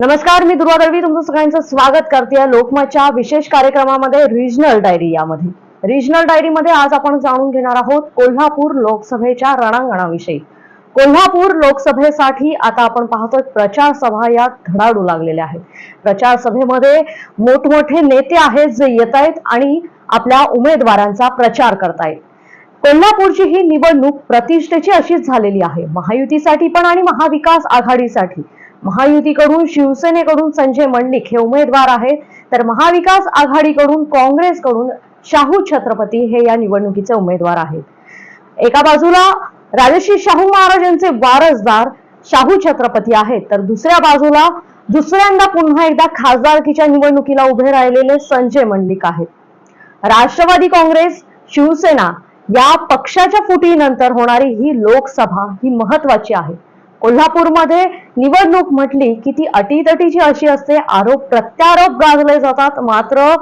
नमस्कार मी दुर्वा दळवी. तुमचं सगळ्यांचं स्वागत करते लोकमतच्या विशेष कार्यक्रमामध्ये रिजनल डायरी यामध्ये. रिजनल डायरीमध्ये आज आपण जाणून घेणार आहोत कोल्हापूर लोकसभेच्या रणांगणाविषयी. कोल्हापूर लोकसभेसाठी आता आपण पाहतोय प्रचार सभा या धडाडू लागलेल्या आहेत. प्रचार सभेमध्ये मोठमोठे नेते आहेत जे येत आहेत आणि आपल्या उमेदवारांचा प्रचार करतायत. कोल्हापूरची ही निवडणूक प्रतिष्ठेची अशीच झालेली आहे. महायुतीसाठी पण आणि महाविकास आघाडीसाठी. महायुतीकडून शिवसेनेकडून संजय मंडलिक हे उमेदवार आहेत. तर महाविकास आघाडीकडून काँग्रेसकडून शाहू छत्रपती हे या निवडणुकीचे उमेदवार आहेत. एका बाजूला राजश्री शाहू महाराज यांचे वारसदार शाहू छत्रपती आहेत. तर दुसऱ्या बाजूला दुसऱ्यांदा पुन्हा एकदा खासदारकीच्या निवडणुकीला उभे राहिलेले संजय मंडिक आहेत. राष्ट्रवादी काँग्रेस शिवसेना या पक्षाच्या फुटीनंतर होणारी ही लोकसभा ही महत्वाची आहे. कोल्हापूरमध्ये निवडणूक म्हटली की ती अटीतटीची अशी असते. आरोप प्रत्यारोप गाजले जातात. मात्र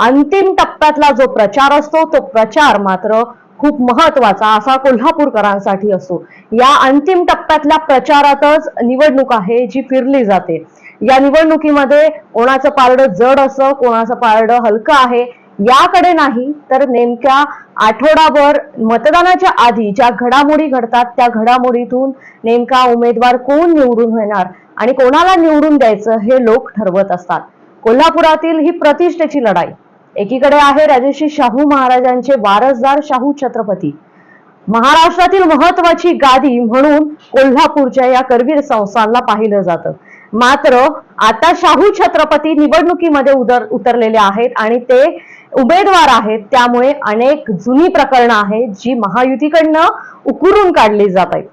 अंतिम टप्प्यातला जो प्रचार असतो तो प्रचार मात्र खूप महत्त्वाचा असा कोल्हापूरकरांसाठी असतो. या अंतिम टप्प्यातल्या प्रचारातच निवडणूक आहे जी फिरली जाते. या निवडणुकीमध्ये कोणाचं पारडं जड असं कोणाचं पारडं हलकं आहे याकडे नाही तर नेमक्या आठवडाभर मतदानाच्या आधी ज्या घडामोडी घडतात त्या घडामोडीतून नेमका उमेदवार कोण निवडून येणार आणि कोणाला निवडून द्यायचं हे लोक ठरवत असतात. कोल्हापुरातील ही प्रतिष्ठेची लढाई. एकीकडे आहे राजर्षी शाहू महाराजांचे वारसदार शाहू छत्रपती. महाराष्ट्रातील महत्वाची गादी म्हणून कोल्हापूरच्या या करवीर संस्थांना पाहिलं जातं. मात्र आता शाहू छत्रपती निवडणुकीमध्ये उतर उतरलेले आहेत आणि ते उमेदवार आहेत त्यामुळे अनेक जुनी प्रकरणं आहेत जी महायुतीकडनं उकरून काढली जात आहेत.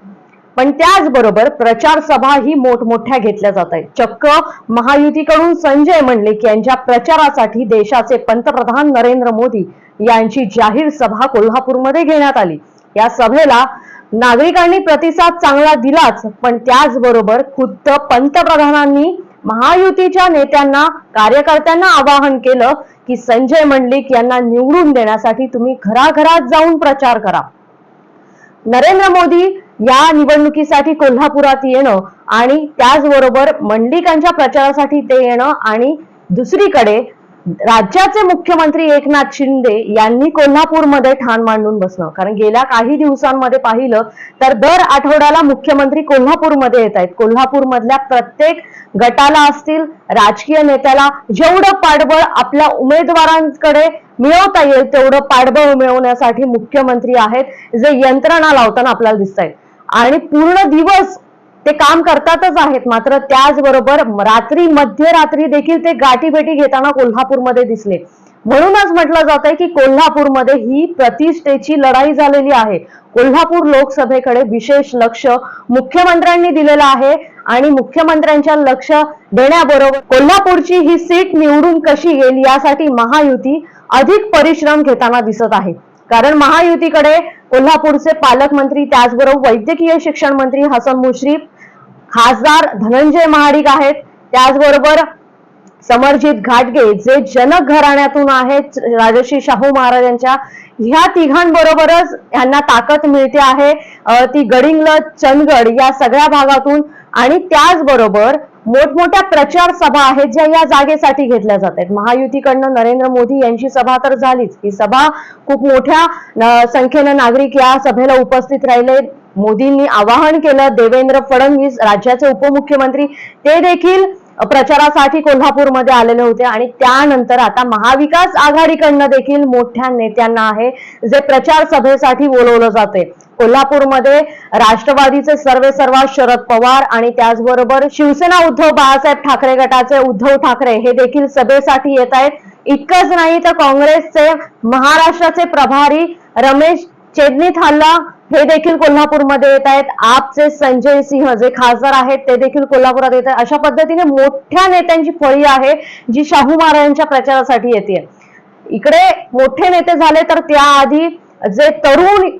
पण त्याचबरोबर प्रचार सभा ही मोठमोठ्या घेतल्या जात आहेत. चक्क महायुतीकडून संजय मंडलिक यांच्या प्रचारासाठी देशाचे पंतप्रधान नरेंद्र मोदी यांची जाहीर सभा कोल्हापूरमध्ये घेण्यात आली. या सभेला नागरिकांनी प्रतिसाद चांगला दिलाच पण त्याचबरोबर खुद्द पंतप्रधानांनी महायुतीच्या नेत्यांना कार्यकर्त्यांना आवाहन केलं की संजय मंडलिक यांना निवडून देण्यासाठी तुम्ही घराघरात जाऊन प्रचार करा. नरेंद्र मोदी या निवडणुकीसाठी कोल्हापुरात येणं आणि त्याचबरोबर मंडिकांच्या प्रचारासाठी ते येणं आणि दुसरीकडे राज्याचे मुख्यमंत्री एकनाथ शिंदे यांनी कोल्हापूरमध्ये ठाण मांडून बसणं. कारण गेल्या काही दिवसांमध्ये पाहिलं तर दर आठवड्याला मुख्यमंत्री कोल्हापूरमध्ये येत आहेत. कोल्हापूरमधल्या प्रत्येक गटाला असतील राजकीय नेत्याला जेवढं पाठबळ आपल्या उमेदवारांकडे मिळवता येईल तेवढं पाठबळ मिळवण्यासाठी मुख्यमंत्री आहेत. जे यंत्रणा लावताना आपल्याला दिसत आहेत आणि पूर्ण दिवस ते काम करतातच आहेत. मात्र त्याचबरोबर रात्री मध्यरात्री देखील ते गाठीभेटी घेताना कोल्हापूरमध्ये दिसले. म्हणूनच म्हटलं जात आहे की कोल्हापूरमध्ये ही प्रतिष्ठेची लढाई झालेली आहे. कोल्हापूर लोकसभेकडे विशेष लक्ष मुख्यमंत्र्यांनी दिलेलं आहे आणि मुख्यमंत्र्यांच्या लक्ष देण्याबरोबर कोल्हापूरची ही सीट निवडून कशी येईल यासाठी महायुती अधिक परिश्रम घेताना दिसत आहे. कारण महायुतीकडे कोल्हापूरचे पालकमंत्री त्याचबरोबर वैद्यकीय शिक्षण मंत्री हसन मुश्रीफ खासदार धनंजय महाडिक आहेत. त्याचबरोबर समरजित घाटगे जे जनक घराण्यातून आहेत राजश्री शाहू महाराजांच्या ह्या तिघांबरोबरच यांना ताकद मिळते आहे. ती गडिंग्लज चंदगड या सगळ्या भागातून आणि त्याचबरोबर मोठमोठ्या प्रचार सभा आहेत ज्या या जागेसाठी घेतल्या जात आहेत. महायुतीकडनं नरेंद्र मोदी यांची सभा तर झालीच. ही सभा खूप मोठ्या संख्येनं नागरिक या सभेला उपस्थित राहिले. मोदींनी आवाहन केलं देवेंद्र फडणवीस राज्याचे उपमुख्यमंत्री ते देखील प्रचारासाठी कोल्हापूरमध्ये आलेले होते आणि त्यानंतर आता महाविकास आघाडीकडनं देखील मोठ्या नेत्यांना आहे जे प्रचार सभेसाठी बोलवलं जाते कोल्हापूरमध्ये राष्ट्रवादीचे सर्वे सर्वा शरद पवार आणि त्याचबरोबर शिवसेना उद्धव बाळासाहेब ठाकरे गटाचे उद्धव ठाकरे हे देखील सभेसाठी येत आहेत इतकंच नाही तर काँग्रेसचे महाराष्ट्राचे प्रभारी रमेश चेदनी हल्ला हे देखील कोल्हापूरमध्ये येत आहेत. आपचे संजय सिंह जे खासदार आहेत ते देखील कोल्हापुरात येत आहेत. अशा पद्धतीने मोठ्या नेत्यांची फळी आहे जी शाहू महाराजांच्या प्रचारासाठी येते. इकडे मोठे नेते झाले तर त्याआधी जे तरुण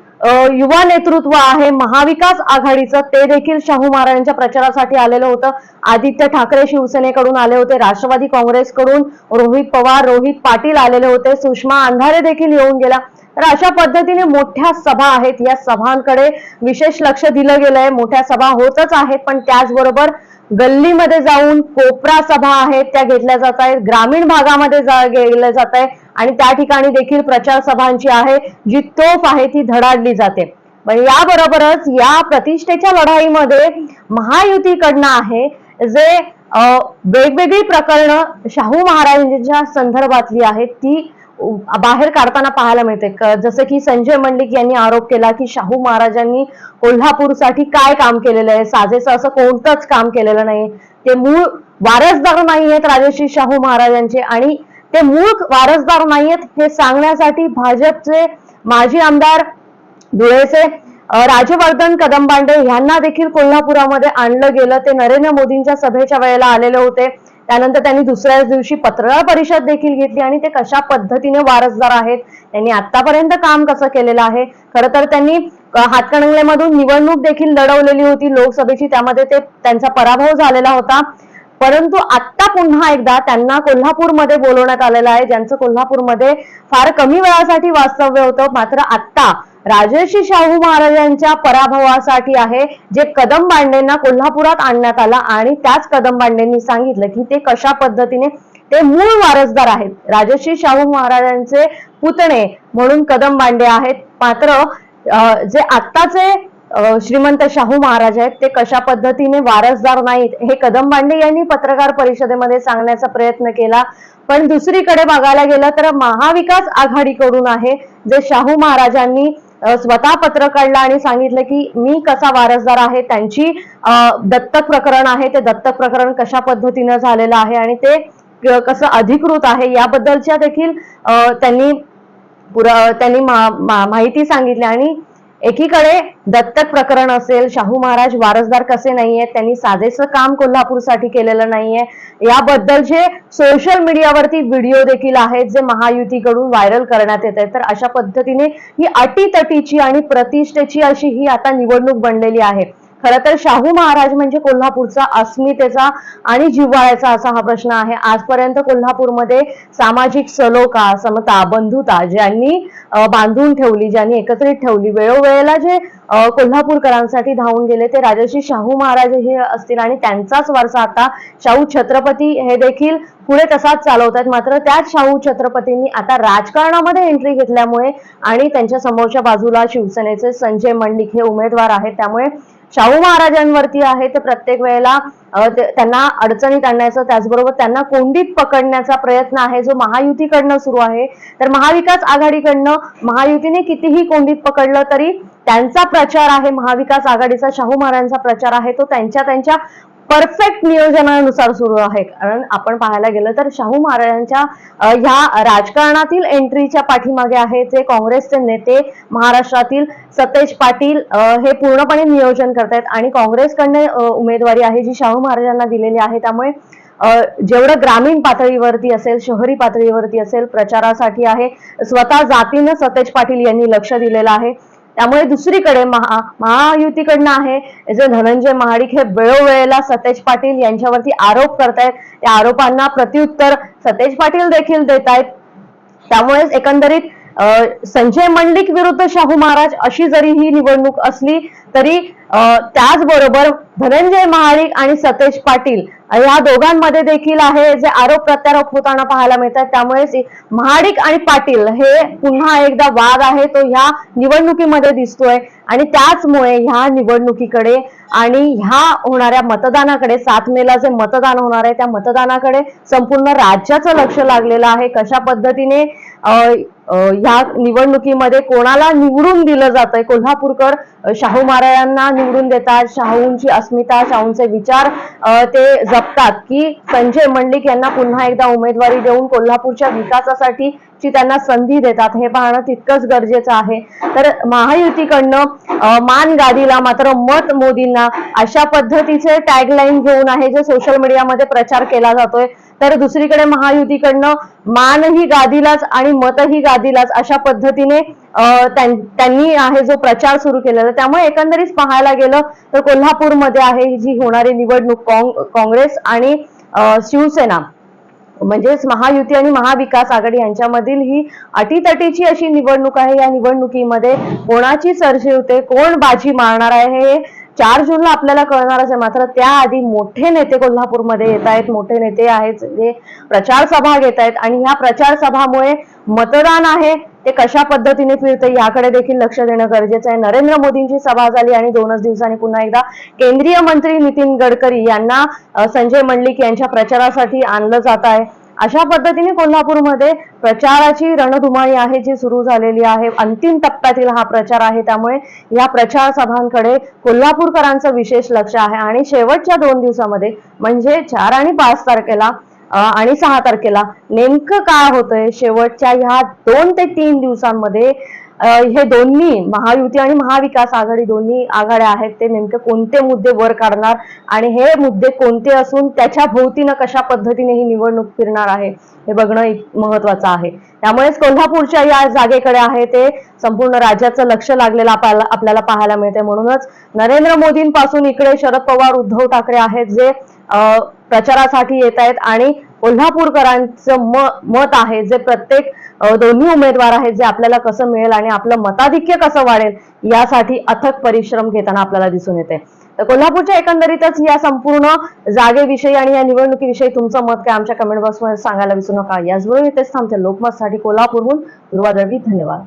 युवा नेतृत्व आहे महाविकास आघाडीचं ते देखील शाहू महाराजांच्या प्रचारासाठी आलेलं होतं. आदित्य ठाकरे शिवसेनेकडून आले होते राष्ट्रवादी काँग्रेसकडून रोहित पवार रोहित पाटील आलेले होते. सुषमा अंधारे देखील येऊन गेल्या तर अशा पद्धतीने मोठ्या सभा आहेत. या सभांकडे विशेष लक्ष दिलं गेलंय. मोठ्या सभा होतच आहेत पण त्याचबरोबर गल्लीमध्ये जाऊन कोपरा सभा आहेत. त्या घेतल्या जात आहेत. ग्रामीण भागामध्ये जा जात आहे. आणि त्या ठिकाणी देखील प्रचार सभांची आहे जी तोफ आहे ती धडाडली जाते. पण याबरोबरच या प्रतिष्ठेच्या लढाईमध्ये महायुतीकडनं आहे जे वेगवेगळी प्रकरणं शाहू महाराजांच्या संदर्भातली आहेत ती बाहेर काढताना पाहायला मिळते. जसं की संजय मंडिक यांनी आरोप केला की शाहू महाराजांनी कोल्हापूरसाठी काय काम केलेलं आहे? साजेचं असं कोणतंच काम केलेलं नाही. ते मूळ वारसदार नाही आहेत राजश्री शाहू महाराजांचे आणि ते मूळ वारसदार नाहीयेत हे सांगण्यासाठी भाजपचे माजी आमदार धुळेचे राजवर्धन कदमबांडे यांना देखील कोल्हापुरामध्ये आणलं गेलं. ते नरेंद्र मोदींच्या सभेच्या वेळेला आलेले होते. त्यानंतर त्यांनी दुसऱ्याच दिवशी पत्रकार परिषद देखील घेतली आणि ते कशा पद्धतीने वारसदार आहेत त्यांनी आतापर्यंत काम कसं केलेलं आहे? खरं तर त्यांनी हातकणंगल्यामधून हातकणंगलेमधून निवडणूक देखील लढवलेली होती लोकसभेची त्यामध्ये ते त्यांचा पराभव झालेला होता. परंतु आत्ता पुन्हा एकदा त्यांना कोल्हापूरमध्ये बोलवण्यात आलेलं आहे ज्यांचं कोल्हापूरमध्ये फार कमी वेळासाठी वास्तव्य होतं मात्र आत्ता राजर्षी शाहू महाराजांच्या पराभवासाठी आहे जे कदम बांडेंना कोल्हापुरात आणण्यात आला आणि त्याच कदम बांडेंनी सांगितलं की ते कशा पद्धतीने ते मूळ वारसदार आहेत. राजर्षी शाहू महाराजांचे पुतणे म्हणून कदम बांडे आहेत. मात्र जे आत्ताचे श्रीमंत शाहू महाराज आहेत ते कशा पद्धतीने वारसदार नाहीत हे कदम बांडे यांनी पत्रकार परिषदेमध्ये सांगण्याचा प्रयत्न केला. पण दुसरीकडे बघायला गेलं तर महाविकास आघाडीकडून आहे जे शाहू महाराजांनी स्वतः पत्र काढलं आणि सांगितलं की मी कसा वारसदार आहे त्यांची दत्तक प्रकरण आहे ते दत्तक प्रकरण कशा पद्धतीनं झालेलं आहे आणि ते कसं अधिकृत आहे याबद्दलच्या देखील त्यांनी पुरा त्यांनी मा- मा- माहिती सांगितली आणि एकीकडे दत्तक प्रकरण असेल शाहू महाराज वारसदार कसे नाहीये त्यांनी साधेसं काम कोल्हापूरसाठी केलेलं नाहीये. याबद्दलचे सोशल मीडियावरती व्हिडिओ देखील आहेत जे महायुतीकडून व्हायरल करण्यात येत आहेत तर अशा पद्धतीने ही अटीतटीची आणि प्रतिष्ठेची अशी ही आता निवडणूक बनलेली आहे. खरं तर शाहू महाराज म्हणजे कोल्हापूरचा अस्मितेचा आणि जिव्हाळ्याचा असा हा प्रश्न आहे. आजपर्यंत कोल्हापूरमध्ये सामाजिक सलोखा समता बंधुता ज्यांनी बांधून ठेवली ज्यांनी एकत्रित ठेवली वेळोवेळेला जे कोल्हापूरकरांसाठी धावून गेले ते राजर्षी शाहू महाराज हे असतील आणि त्यांचाच वारसा आता शाहू छत्रपती हे देखील पुढे तसाच चालवत आहेत मात्र त्याच शाहू छत्रपतींनी आता राजकारणामध्ये एंट्री घेतल्यामुळे आणि त्यांच्या समोरच्या बाजूला शिवसेनेचे संजय मंडिक हे उमेदवार आहेत त्यामुळे शाहू महाराजांवरती आहे ते प्रत्येक वेळेला त्यांना अडचणीत आणण्याचा त्याचबरोबर त्यांना कोंडीत पकडण्याचा प्रयत्न आहे जो महायुतीकडनं सुरू आहे. तर महाविकास आघाडीकडनं महायुतीने कितीही कोंडीत पकडलं तरी त्यांचा प्रचार आहे महाविकास आघाडीचा शाहू महाराजांचा प्रचार आहे तो त्यांच्या त्यांच्या परफेक्ट नियोजनानुसार सुरू आहे कारण आपण पाहायला गेलं तर शाहू महाराजांच्या ह्या राजकारणातील एंट्रीच्या पाठीमागे आहे जे काँग्रेसचे नेते महाराष्ट्रातील सतेज पाटील हे पूर्णपणे नियोजन करतायत. आणि काँग्रेसकडनं उमेदवारी आहे जी शाहू महाराजांना दिलेली आहे. त्यामुळे जेवढं ग्रामीण पातळीवरती असेल शहरी पातळीवरती असेल प्रचारासाठी आहे स्वतः जातीनं सतेज पाटील यांनी लक्ष दिलेलं आहे. त्यामुळे दुसरीकडे महा महायुतीकडनं आहे जे धनंजय महाडिक हे वेळोवेळेला सतेज पाटील यांच्यावरती आरोप करतायत. त्या आरोपांना प्रत्युत्तर सतेज पाटील देखील देत आहेत त्यामुळेच एकंदरीत संजय मंडिक विरुद्ध शाहू महाराज अशी जरी ही निवडणूक असली तरी त्याचबरोबर धनंजय महाडिक आणि सतेज पाटील या दोघांमध्ये देखील आहे जे आरोप प्रत्यारोप होताना पाहायला मिळतात. त्यामुळेच महाडिक आणि पाटील हे पुन्हा एकदा वाद आहे तो ह्या निवडणुकीमध्ये दिसतोय आणि त्याचमुळे ह्या निवडणुकीकडे आणि ह्या होणाऱ्या मतदानाकडे सात मेला जे मतदान होणार आहे त्या मतदानाकडे संपूर्ण राज्याचं लक्ष लागलेलं आहे. कशा पद्धतीने ह्या निवडणुकीमध्ये कोणाला निवडून दिलं जातंय? कोल्हापूरकर शाहू महाराजांना निवडून देतात शाहूंची अस्मिता शाहूंचे विचार ते जपतात की संजय मंडिक यांना पुन्हा एकदा उमेदवारी देऊन कोल्हापूरच्या विकासासाठी ची त्यांना संधी देतात. हे पाहणं तितकंच गरजेचं आहे. तर महायुतीकडनं मान गादीला मात्र मत मोदींना अशा पद्धतीचे टॅगलाईन घेऊन आहे जे सोशल मीडियामध्ये प्रचार केला जातोय. तर दुसरीकडे महायुतीकडनं मानही गादीलाच आणि मतही गादीलाच अशा पद्धतीने त्यांनी आहे जो प्रचार सुरू केलेला. त्यामुळे एकंदरीत पाहायला गेलं तर कोल्हापूरमध्ये आहे जी होणारी निवडणूक काँग्रेस आणि शिवसेना म्हणजेच महायुती आणि महाविकास आघाडी यांच्यामधील ही अटीतटीची अशी निवडणूक आहे. या निवडणुकीमध्ये कोणाची सरशी होते कोण बाजी मारणार आहे हे चार जूनला आपल्याला कळणारच आहे मात्र त्याआधी मोठे नेते कोल्हापूरमध्ये येत आहेत मोठे नेते आहेत जे प्रचार सभा घेत आहेत. आणि ह्या प्रचार सभामुळे मतदान आहे. ते कशा पद्धतीने फिरते याकडे देखील लक्ष देणं गरजेचं आहे. नरेंद्र मोदींची सभा झाली आणि दोनच दिवसांनी पुन्हा एकदा केंद्रीय मंत्री नितीन गडकरी यांना संजय मंडलिक यांच्या प्रचारासाठी आणलं जात आहे. अशा पद्धतीने कोल्हापूरमध्ये प्रचाराची रणधुमाळी आहे जी सुरू झालेली आहे. अंतिम टप्प्यातील हा प्रचार आहे. त्यामुळे या प्रचार सभांकडे कोल्हापूरकरांचं विशेष लक्ष आहे. आणि शेवटच्या दोन दिवसामध्ये म्हणजे चार आणि पाच तारखेला आणि सहा तारखेला नेमकं काय होतंय? शेवटच्या ह्या दोन ते तीन दिवसांमध्ये हे दोन्ही महायुती आणि महाविकास आघाडी दोन्ही आघाड्या आहेत ते नेमके कोणते मुद्दे वर काढणार आणि हे मुद्दे कोणते असून त्याच्या भोवतीनं कशा पद्धतीने ही निवडणूक फिरणार आहे हे बघणं महत्वाचं आहे. त्यामुळेच कोल्हापूरच्या या जागेकडे आहे ते संपूर्ण राज्याचं लक्ष लागलेलं आपल्याला आपल्याला पाहायला मिळते म्हणूनच नरेंद्र मोदींपासून इकडे शरद पवार उद्धव ठाकरे आहेत जे प्रचारासाठी येत आहेत आणि कोल्हापूरकरांचं म- मत आहे जे प्रत्येक दोन्ही उमेदवार आहेत जे आपल्याला कसं मिळेल आणि आपलं मताधिक्य कसं वाढेल यासाठी अथक परिश्रम घेताना आपल्याला दिसून येते. तर कोल्हापूरच्या एकंदरीतच या संपूर्ण जागेविषयी आणि या निवडणुकीविषयी तुमचं मत काय? आमच्या कमेंट बॉक्समध्ये सांगायला विसरू नका. याचबरोबर इथेच थांबते. लोकमतसाठी कोल्हापूरहून दुर्वादळवी धन्यवाद.